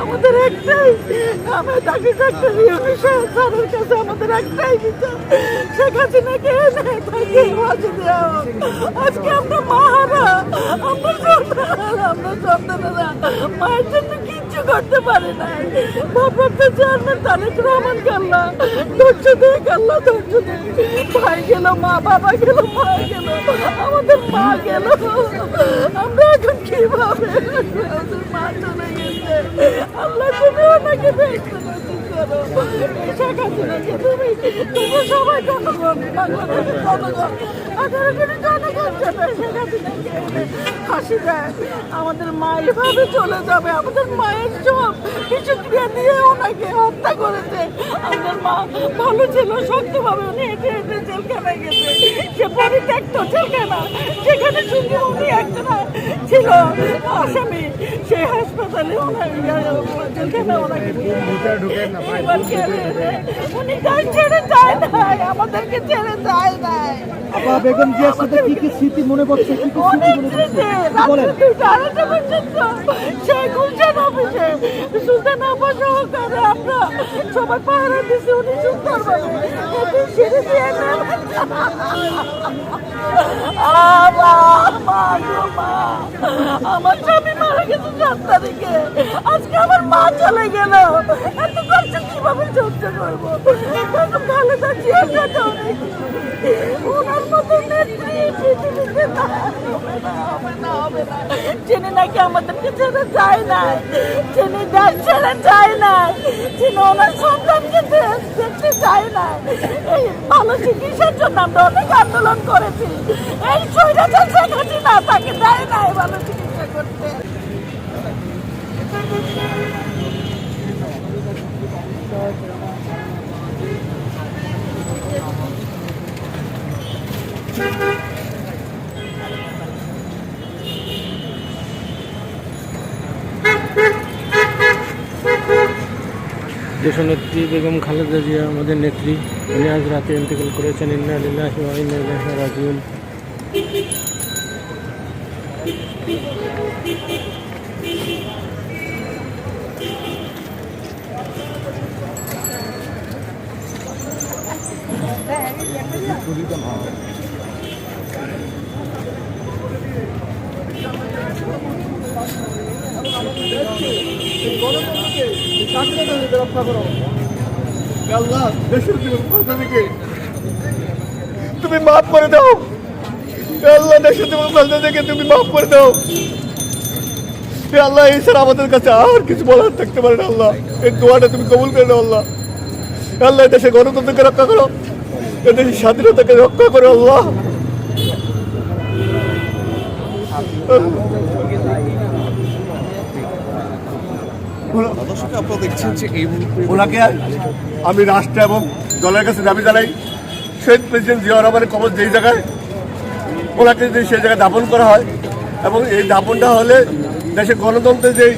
আমাদের একটাই আমি তাকে ডাক্তার স্যারের কাছে আমাদের একটাই বিচার। শেখ হাসিনাকে এনে তাকে দেওয়া আজকে আমরা মাহারা, আমরা সন্তান আমরা সন্তানেরা মায়ের জন্য কিচ্ছু করতে পারি না ভারপ্রাপ্ত চেয়ারম্যান তারেক রহমান কাল্লা ধৈর্য দিয়ে কাল্লা ধৈর্য দিয়ে ভাই গেল, মা বাবা গেল মা গেল, আমাদের মা গেল। আমরা এখন কীভাবে মা চলে ওনাকে আমাদের মা এভাবে চলে যাবে। আমাদের মায়ের সব কিছু দিয়ে ওনাকে হত্যা করেছে। আমাদের মা ভালো ছিল, শক্তভাবে উনি হেঁটে হেঁটে জেলখানায় গেছে। সে পরিত্যক্ত জেলখানা। উনি একজন ছিল আসামি সেই হাসপাতালে উনি ছেড়ে যায় নাই আমাদেরকে ছেড়ে যায় কি স্মৃতি মনে পড়ছে? সেই আমা, মা গো মা। আমার স্বামী তারিখে আজকে আমার মা চলে গেল। এত কষ্ট কীভাবে সহ্য করব? জিয়ার সাথে ওনার মতো নেত্রী পৃথিবীতে না না না না। যিনি নাকি আমাদেরকে ছেড়ে যায় না যিনি দেশ ছেড়ে যায় না যিনি ওনার সন্তানকে দেখতে চায় না এই ভালো চিকিৎসার জন্য আমরা অনেক আন্দোলন করেছি। এই স্বৈরাচার শেখ হাসিনা তাকে দেয় না ভালো চিকিৎসা করতে দেশনেত্রী বেগম খালেদা জিয়া, আমাদের নেত্রী, উনি আজ রাতে ইন্তেকাল করেছেন। ইন্না লিল্লাহি ওয়া ইন্না ইলাইহি রাজিউন। আল্লাহ দেশের জন্য কথা থেকে তুমি মাফ করে দাও। আল্লাহ দেশের কথা থেকে তুমি মাফ করে দাও। আল্লাহ স্যার আমাদের কাছে আর কিছু বলার থাকতে পারে না, আল্লাহ। এই দোয়াটা তুমি কবুল করে দাও আল্লাহ। আল্লাহ দেশের গণতন্ত্রকে রক্ষা করো। দেশের স্বাধীনতাকে রক্ষা করো, আল্লাহ। দর্শক আপনারা দেখছেন যে এই ওনাকে আমি রাষ্ট্র এবং দলের কাছে দাবি জানাই শহীদ প্রেসিডেন্ট জিয়া রহমানের কবর যেই জায়গায় ওনাকে যদি সেই জায়গায় দাপন করা হয় এবং এই দাপনটা হলে দেশের গণতন্ত্রের যেই